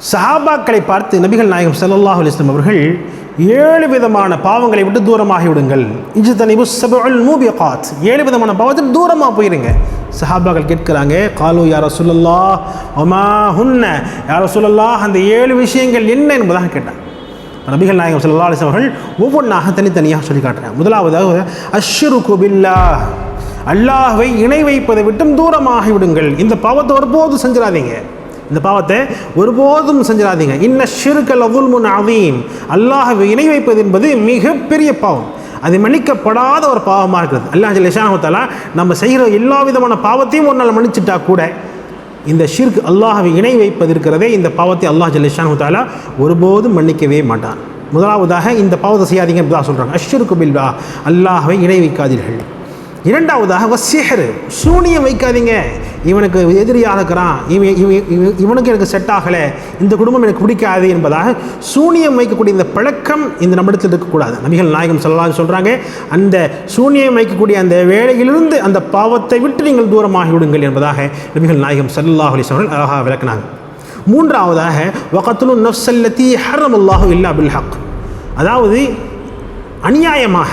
சஹாபாக்களை பார்த்து நபிகள் நாயகம் சல்லாஹ் அலைஹி அவர்கள் ஏழு விதமான பாவங்களை விட்டு தூரமாகி விடுங்கள். இஞ்சு தனிபு சபுல் மூபியகாத் ஏழு விதமான பாவத்தில் தூரமாக போயிருங்க. சஹாபாக்கள் கேட்குறாங்க காலு யார சொல்லல்லா ஒமா ஹுன்ன? யார சொல்லல்லா அந்த ஏழு விஷயங்கள் என்ன? என்பதாக கேட்டாங்க. நபிகள் நாயகம் ஸல்லல்லாஹு அலிஸ்லாம் அவர்கள் ஒவ்வொன்றாக தனித்தனியாக சொல்லி காட்டுறாங்க. முதலாவதாக அஷ்ரு குபில்லா அல்லாஹை இணை வைப்பதை விட்டும் தூரமாகி விடுங்கள். இந்த பாவத்தை ஒருபோது செஞ்சிடாதீங்க இந்த பாவத்தை ஒருபோதும் செஞ்சிடாதீங்க. இன்ன ஷிருக்கல் அவுல்முன் அவீம் அல்லாஹ்வை இணை வைப்பது என்பது மிகப்பெரிய பாவம். அது மன்னிக்கப்படாத ஒரு பாவமாக இருக்கிறது. அல்லாஹ் ஜல்லிஷானத்தாலா நம்ம செய்கிற எல்லா விதமான பாவத்தையும் ஒரு நாள் மன்னிச்சிட்டா கூட இந்த ஷிர்க் அல்லாஹவை இணை வைப்பது இருக்கிறதே இந்த பாவத்தை அல்லாஹ் ஜல்லிஷானு தாலா ஒருபோதும் மன்னிக்கவே மாட்டான். முதலாவதாக இந்த பாவத்தை செய்யாதீங்க என்பதாக சொல்கிறாங்க அஷ்ருக்கு பில்வா அல்லாஹவை இணை வைக்காதீர்கள். இரண்டாவதாக வசிஹர் சூனியம் வைக்காதீங்க. இவனுக்கு எதிரியாக இருக்கிறான் இவன் இவன் இவனுக்கு எனக்கு செட் ஆகலை. இந்த குடும்பம் எனக்கு பிடிக்காது என்பதாக சூனியம் வைக்கக்கூடிய இந்த பழக்கம் இந்த நம்மிடத்தில் இருக்கக்கூடாது. நபிகள் நாயகம் சொல்லலாம் சொல்கிறாங்க அந்த சூனியம் வைக்கக்கூடிய அந்த வேலையிலிருந்து அந்த பாவத்தை விட்டு நீங்கள் தூரமாகி விடுங்கள் என்பதாக நபிகள் நாயகம் சல்லாஹ் அலிஸ் அவர்கள் அழகாக விளக்குனாங்க. மூன்றாவதாக வகத்துலு நஃப்சல்லத்தி ஹரம் இல்லா பில் ஹக். அதாவது அநியாயமாக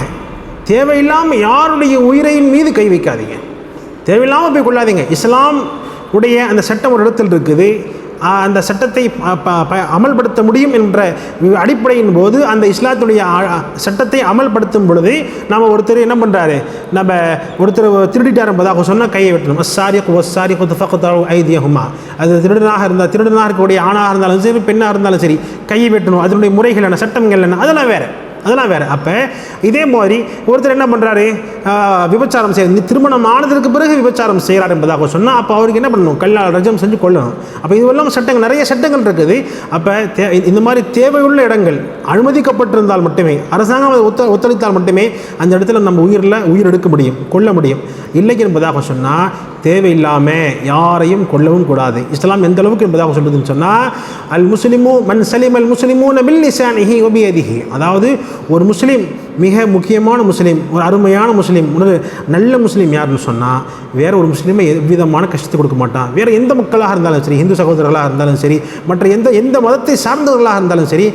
தேவையில்லாமல் யாருடைய உயிரையும் மீது கை வைக்காதீங்க. தேவையில்லாமல் போய் கொள்ளாதீங்க. இஸ்லாம் உடைய அந்த சட்டம் ஒரு இடத்தில் இருக்குது. அந்த சட்டத்தை ப- ப- ப- அமல்படுத்த முடியும் என்ற அடிப்படையின் போது அந்த இஸ்லாத்துடைய சட்டத்தை அமல்படுத்தும் பொழுது நம்ம ஒருத்தர் என்ன பண்ணுறாரு நம்ம ஒருத்தர் திருடிட்டார் என்பதாக சொன்னால் கையை வெட்டணும். அஸ்ஸாரி ஒஸ்ஸாரி ஐதியகுமா அது திருடனாக இருந்தால் திருடனாக இருக்கக்கூடிய ஆணாக இருந்தாலும் சரி பெண்ணாக இருந்தாலும் சரி கையை வெட்டணும். அதனுடைய முறைகள் என்ன சட்டங்கள் என்ன? அதெல்லாம் வேறு. அதெல்லாம் வேறு. அப்போ இதே மாதிரி ஒருத்தர் என்ன பண்ணுறாரு விபச்சாரம் செய்ய திருமணம் ஆனதற்கு பிறகு விபச்சாரம் செய்கிறார் என்பதாக சொன்னால் அப்போ அவருக்கு என்ன பண்ணணும்? கல்லால் ரஜம் செஞ்சு கொள்ளணும் அப்போ இதுவெல்லாம் சட்டங்கள் நிறைய சட்டங்கள் இருக்குது. அப்போ தே இந்த மாதிரி தேவையுள்ள இடங்கள் அனுமதிக்கப்பட்டிருந்தால் மட்டுமே அரசாங்கம் அதை ஒத்த ஒத்துழைத்தால் மட்டுமே அந்த இடத்துல நம்ம உயிரில் உயிர் எடுக்க முடியும் கொள்ள முடியும். இல்லை என்பதாக சொன்னால் தேவையில்லாமல் யாரையும் கொள்ளவும் கூடாது. இஸ்லாம் எந்த அளவுக்கு என்பதாக சொல்லுதுன்னு சொன்னால் அல் முஸ்லிமு மன் சலீம் அல் முஸ்லிமு நபில் லிசானிஹி ஒபியதிஹி அதாவது ஒரு முஸ்லீம் மிக முக்கியமான முஸ்லீம் ஒரு அருமையான முஸ்லீம் ஒரு நல்ல முஸ்லீம் யாருன்னு சொன்னால் வேற ஒரு முஸ்லீமை எவ்விதமான கஷ்டத்தை கொடுக்க மாட்டான். வேறு எந்த மக்களாக இருந்தாலும் சரி இந்து சகோதரர்களாக இருந்தாலும் சரி மற்ற எந்த எந்த மதத்தை சார்ந்தவர்களாக இருந்தாலும் சரி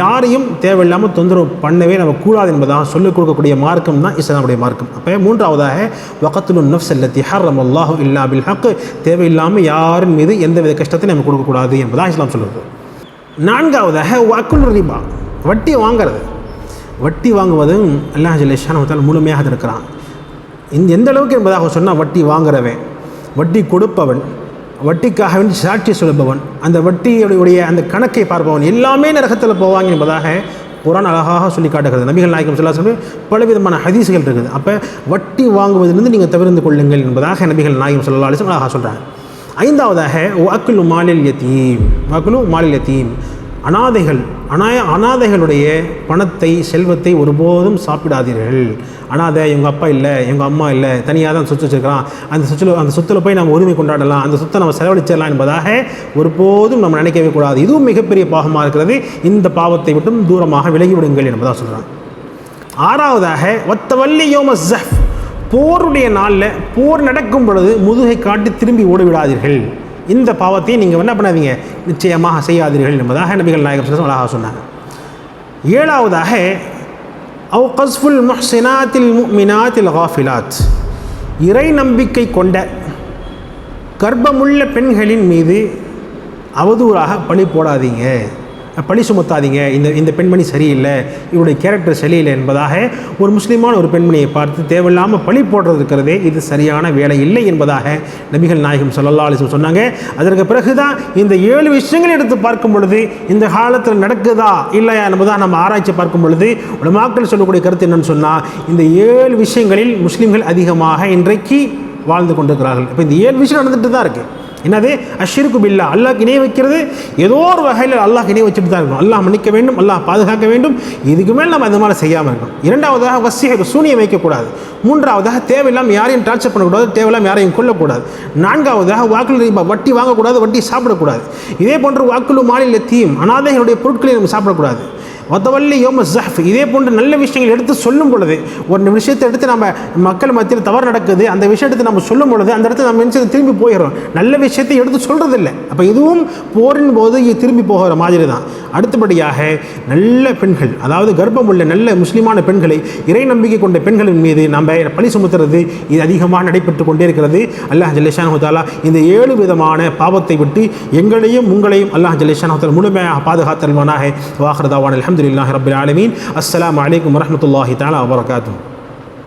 யாரையும் தேவையில்லாமல் தொந்தரவு பண்ணவே நம்ம கூடாது என்பதாக சொல்லிக் கொடுக்கக்கூடிய மார்க்கம் தான் இஸ்லாமுடைய மார்க்கம். அப்போ மூன்றாவதாக வகத்துலு நஃப்ஸ் அல்லத்தி ஹர்ரம் அல்லாஹு இல்லா பில் ஹக்கு தேவையில்லாமல் யாரின் மீது எந்தவித கஷ்டத்தை நம்ம கொடுக்கக்கூடாது என்பதாக இஸ்லாம் சொல்லுது. நான்காவதாக வக்குல் ரிபா வட்டி வாங்குறது. வட்டி வாங்குவதும் அல்லாஹ் ஜல்லேஷானவத்தால் முழுமையாக இருக்கிறான் இந்த எந்த அளவுக்கு என்பதாக சொன்னால் வட்டி வாங்குறவன் வட்டி கொடுப்பவன் வட்டிக்காக வேண்டி சாட்சி சொல்பவன் அந்த வட்டியுடைய அந்த கணக்கை பார்ப்பவன் எல்லாமே நரகத்தில் போவாங்க என்பதாக குரான் அழகாக சொல்லி காட்டுகிறது. நபிகள் நாயகம் சொல்லா சொல்லி பலவிதமான ஹதீசுகள் இருக்குது. அப்போ வட்டி வாங்குவதிலிருந்து நீங்கள் தவிர்த்து கொள்ளுங்கள் என்பதாக நபிகள் நாயகம் சொல்லா அலிசம் அழகாக சொல்கிறாங்க ஐந்தாவதாக வாக்குலு மாலில் யத்தீம் வாக்குலு மாலில் யத்தீம் அனாதைகள் அனாய அனாதைகளுடைய பணத்தை செல்வத்தை ஒருபோதும் சாப்பிடாதீர்கள். அனாதை எங்கள் அப்பா இல்லை எங்கள் அம்மா இல்லை தனியாக தான் சொத்து வச்சிருக்கிறான். அந்த சொத்தில் அந்த சொத்தில் போய் நம்ம உரிமை கொண்டாடலாம். அந்த சொத்தை நம்ம செலவழிச்சிடலாம் என்பதாக ஒருபோதும் நம்ம நினைக்கவே கூடாது. இதுவும் மிகப்பெரிய பாவமாக இருக்கிறது. இந்த பாவத்தை மட்டும் தூரமாக விலகி விடுங்கள் என்பதாக சொல்கிறான் ஆறாவதாக ஒத்தவல்லி யோம ஜஃப் போருடைய நாளில் போர் நடக்கும் பொழுது முதுகை காட்டி திரும்பி ஓடிவிடாதீர்கள். இந்த பாவத்தை நீங்கள் என்ன பண்ணாதீங்க? நிச்சயமாக செய்யாதீர்கள் என்பதாக நபிகள் நாயகம் ஸல்லல்லாஹு அழகாக சொன்னாங்க. ஏழாவதாக அவ் கஸ்ஃபுல் முஹ்சினாத்தில் முமினாத்தில் ஹாஃபிலாத் இறை நம்பிக்கை கொண்ட கர்ப்பமுள்ள பெண்களின் மீது அவதூறாக பழி போடாதீங்க. பழி சுமத்தாதீங்க. இந்த இந்த பெண்மணி சரியில்லை. இவருடைய கேரக்டர் சரியில்லை என்பதாக ஒரு முஸ்லீமான ஒரு பெண்மணியை பார்த்து தேவையில்லாமல் பழி போடுறது இருக்கிறதே இது சரியான வேலை இல்லை என்பதாக நபிகள் நாயகம் சொல்லல்லா அலிசம் சொன்னாங்க. அதற்கு பிறகுதான் இந்த ஏழு விஷயங்களை எடுத்து பார்க்கும் பொழுது இந்த காலத்தில் நடக்குதா இல்லையா என்பதாக நம்ம ஆராய்ச்சி பார்க்கும் பொழுது உலமாக்கள் சொல்லக்கூடிய கருத்து என்னன்னு சொன்னால் இந்த ஏழு விஷயங்களில் முஸ்லீம்கள் அதிகமாக இன்றைக்கு வாழ்ந்து கொண்டிருக்கிறார்கள். இப்போ இந்த ஏழு விஷயம் நடந்துட்டு தான் இருக்குது என்னது அஷ்ஷிருக்கு பில்லா அல்லாஹ் இணை வைக்கிறது. ஏதோ ஒரு வகையில் அல்லாஹ் இணை வச்சுட்டு தான் இருக்கணும். அல்லாஹ் மன்னிக்க வேண்டும் அல்லாஹ் பாதுகாக்க வேண்டும். இதுக்கு மேல் நம்ம அந்த மாதிரி செய்யாமல் இருக்கணும்? இரண்டாவதாக வசியர் சூனியம் வைக்கக்கூடாது. மூன்றாவதாக தேவையில்லாமல் யாரையும் டார்ச்சர் பண்ணக்கூடாது தேவையில்லாமல் யாரையும் கொல்லக்கூடாது. நான்காவதாக வாக்குல வட்டி வாங்கக்கூடாது வட்டி சாப்பிடக்கூடாது. இதே போன்று வாக்குலு மாநில தீம் அனாதைகளுடைய பொருட்களை நம்ம சாப்பிடக்கூடாது. ஒத்தவல்லி யோம ஜஹ்ஃப். இதே போன்ற நல்ல விஷயங்கள் எடுத்து சொல்லும் பொழுது ஒரு விஷயத்தை எடுத்து நம்ம மக்கள் மத்தியில் தவறு நடக்குது அந்த விஷயத்தை நம்ம சொல்லும் பொழுது அந்த இடத்துல நம்ம நினச்சது திரும்பி போயிடுறோம் நல்ல விஷயத்தை எடுத்து சொல்கிறதில்ல அப்போ இதுவும் போரின் போது திரும்பி போகிற மாதிரி தான். அடுத்தபடியாக நல்ல பெண்கள் அதாவது கர்ப்பம் உள்ள நல்ல முஸ்லிமான பெண்களை இறை நம்பிக்கை கொண்ட பெண்களின் மீது நம்ம பழி சுமத்துறது இது அதிகமாக நடைபெற்று கொண்டே இருக்கிறது. அல்லாஹ் ஜல்லேஷானு ஹோதாலா இந்த ஏழு விதமான பாவத்தை விட்டு எங்களையும் உங்களையும் அல்லாஹ் ஜல்லேஷானு தாலா முழுமையாக பாதுகாத்தல்வானாக வாஹ்ரதாவான் அலமதுல்லாஹ் ரபுல் ஆலமீன். அஸ்லாம் வலைக்கம் வரமத்துல்லாஹி தாலா வபரகாத்துஹு